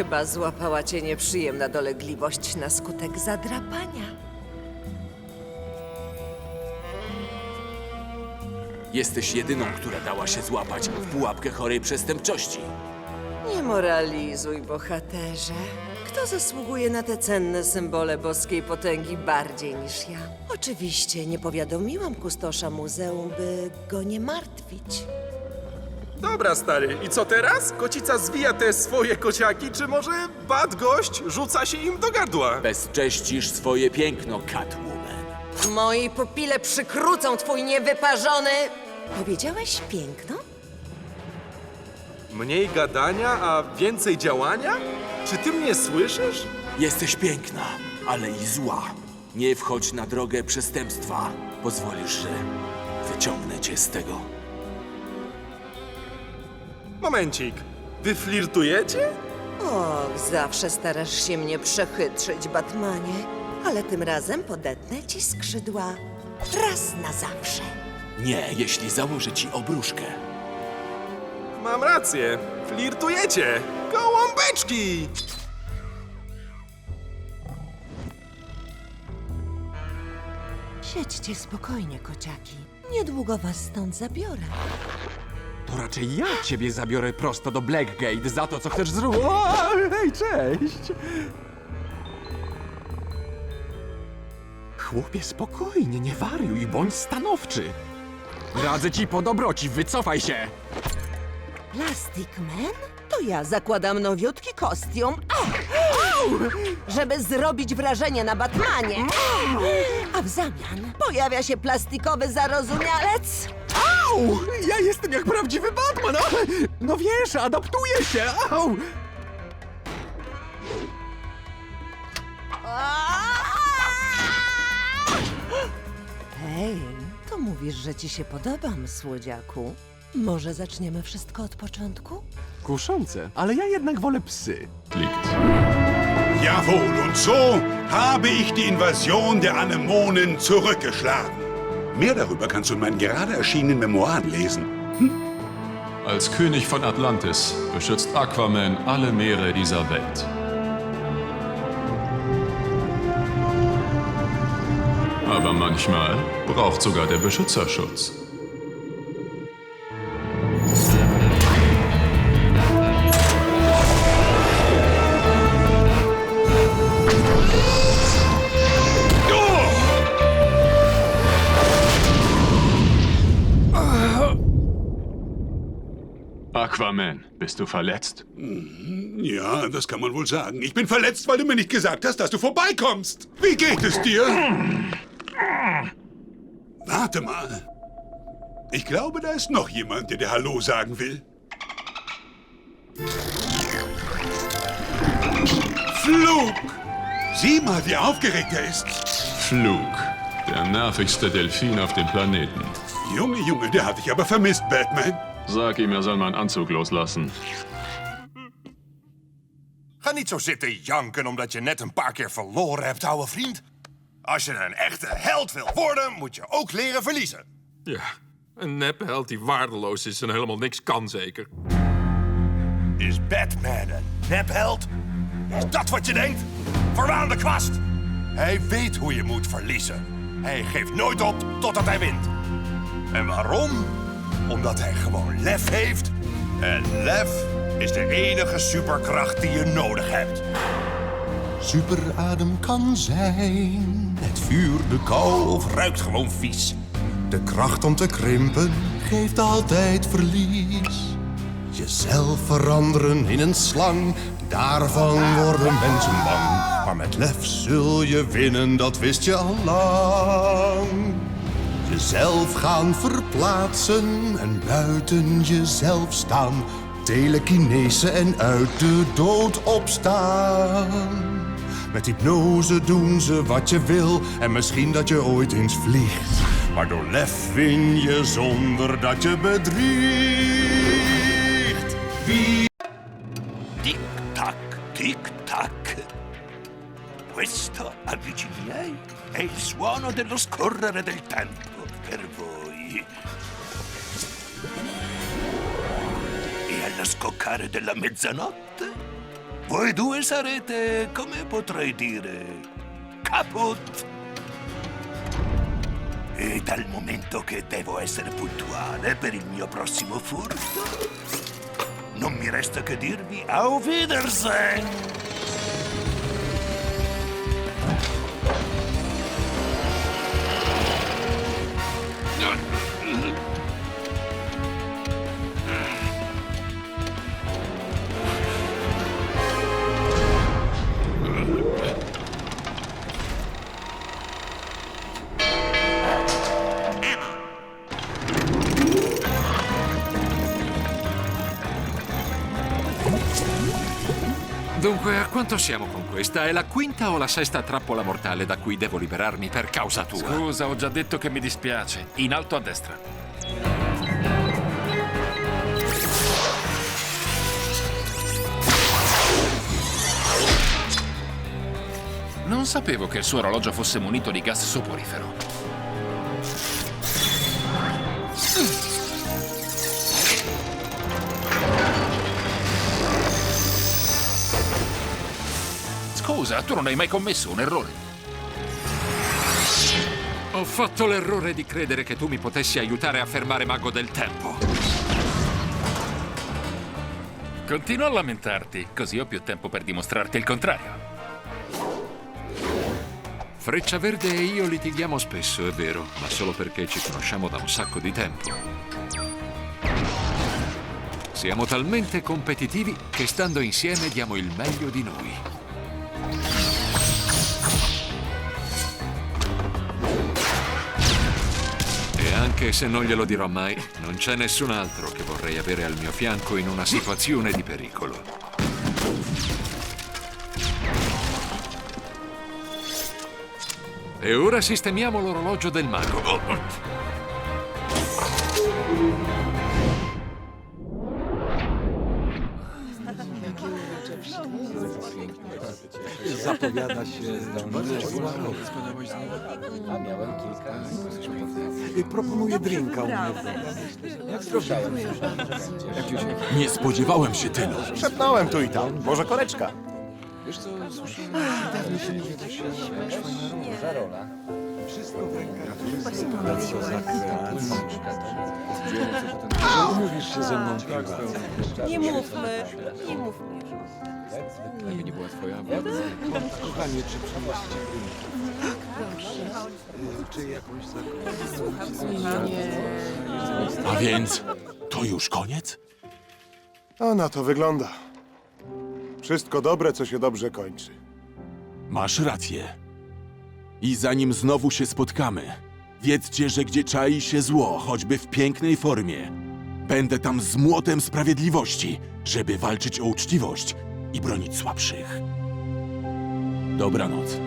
Chyba złapała cię nieprzyjemna dolegliwość na skutek zadrapania. Jesteś jedyną, która dała się złapać w pułapkę chorej przestępczości. Nie moralizuj, bohaterze. Kto zasługuje na te cenne symbole boskiej potęgi bardziej niż ja? Oczywiście nie powiadomiłam kustosza muzeum, by go nie martwić. Dobra, stary, i co teraz? Kocica zwija te swoje kociaki, czy może bad gość rzuca się im do gardła? Bezcześcisz swoje piękno, Catwoman. Moi pupile przykrócą twój niewyparzony... Powiedziałeś piękno? Mniej gadania, a więcej działania? Czy ty mnie słyszysz? Jesteś piękna, ale i zła. Nie wchodź na drogę przestępstwa. Pozwolisz, że wyciągnę cię z tego. Momencik, wy flirtujecie? Och, zawsze starasz się mnie przechytrzyć, Batmanie. Ale tym razem podetnę ci skrzydła raz na zawsze. Nie, jeśli założę ci obruszkę. Mam rację, flirtujecie! Gołąbeczki! Siedźcie spokojnie, kociaki. Niedługo was stąd zabiorę. To raczej ja ciebie zabiorę prosto do Blackgate za to, co chcesz zrobić. Hej, cześć! Chłopie, spokojnie, nie wariuj, bądź stanowczy. Radzę ci po dobroci, wycofaj się! Plastic Man? To ja zakładam nowiutki kostium. Au! Żeby zrobić wrażenie na Batmanie. A w zamian pojawia się plastikowy zarozumialec. Au! Ja jestem jak prawdziwy Batman! a! No wiesz, adaptuję się! Au! Hej, to mówisz, że ci się podobam, słodziaku. Może zaczniemy wszystko od początku? Kuszące, ale ja jednak wolę psy. Jawohl, und so habe ich die Invasion der Anemonen zurückgeschlagen. Mehr darüber kannst du in meinen gerade erschienenen Memoiren lesen. Als König von Atlantis beschützt Aquaman alle Meere dieser Welt. Aber manchmal braucht sogar der Beschützer Schutz. Aquaman, bist du verletzt? Ja, das kann man wohl sagen. Ich bin verletzt, weil du mir nicht gesagt hast, dass du vorbeikommst. Wie geht es dir? Warte mal. Ich glaube, da ist noch jemand, der dir Hallo sagen will. Flug! Sieh mal, wie aufgeregt er ist. Flug, der nervigste Delfin auf dem Planeten. Junge, Junge, der hat dich aber vermisst, Batman. Sag ihm, er soll meinen Anzug loslassen. Ga niet zo zitten janken omdat je net een paar keer verloren hebt, ouwe vriend. Als je een echte held wil worden, moet je ook leren verliezen. Ja, een nepheld die waardeloos is en helemaal niks kan zeker. Is Batman een nepheld? Is dat wat je denkt? Verwaande kwast! Hij weet hoe je moet verliezen. Hij geeft nooit op totdat hij wint. En waarom? Omdat hij gewoon lef heeft. En lef is de enige superkracht die je nodig hebt. Superadem kan zijn. Het vuur, de kou of ruikt gewoon vies. De kracht om te krimpen geeft altijd verlies. Jezelf veranderen in een slang, daarvan worden mensen bang. Maar met lef zul je winnen, dat wist je al lang. Jezelf gaan verplaatsen en buiten jezelf staan. Telekinese en uit de dood opstaan. Met hypnose doen ze wat je wil en misschien dat je ooit eens vliegt. Maar door lef win je zonder dat je bedriegt. Wie... Tic-tac, tic-tac. Questo, amici è il suono dello scorrere del tempo per voi. E allo scoccare della mezzanotte Voi due sarete, come potrei dire, caput. E dal momento che devo essere puntuale per il mio prossimo furto, non mi resta che dirvi Auf Wiedersehen! Dunque, a quanto siamo con questa? È la quinta o la sesta trappola mortale da cui devo liberarmi per causa tua? Scusa, ho già detto che mi dispiace. In alto a destra. Non sapevo che il suo orologio fosse munito di gas soporifero. Scusa, tu non hai mai commesso un errore. Ho fatto l'errore di credere che tu mi potessi aiutare a fermare Mago del Tempo. Continua a lamentarti, così ho più tempo per dimostrarti il contrario. Freccia Verde e io litighiamo spesso, è vero, ma solo perché ci conosciamo da un sacco di tempo. Siamo talmente competitivi che stando insieme diamo il meglio di noi. E anche se non glielo dirò mai, non c'è nessun altro che vorrei avere al mio fianco in una situazione di pericolo. E ora sistemiamo l'orologio del mago. Oh, oh. Zapowiada się... Proponuję drinka u mnie. Nie spodziewałem się tylu. Szepnąłem tu i tam. Może koreczka. Umówisz się ze mną Nie mówmy, nie mówmy. Jakby nie była twoja Kochanie, czy przyniesiecie drinki? Czy jakąś A więc to już koniec? A na to wygląda. Wszystko dobre, co się dobrze kończy. Masz rację. I zanim znowu się spotkamy, wiedzcie, że gdzie czai się zło, choćby w pięknej formie, będę tam z młotem sprawiedliwości, żeby walczyć o uczciwość i bronić słabszych. Dobranoc.